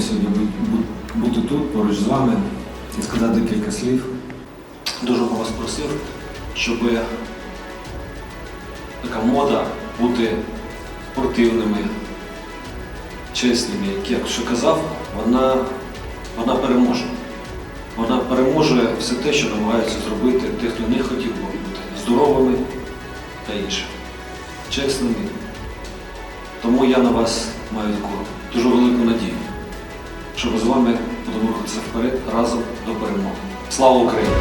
сьогодні бу- бу- бути тут, поруч з вами і сказати кілька слів. Дуже би вас просив, щоб така мода бути спортивними, чесними, як я вже казав, вона, вона переможе. Вона переможе все те, що намагаються зробити ті, хто не хотів би бути здоровими та інше, чесними. Тому я на вас маю таку дуже велику надію, що з вами будемо вперед разом до перемоги. Слава Україні!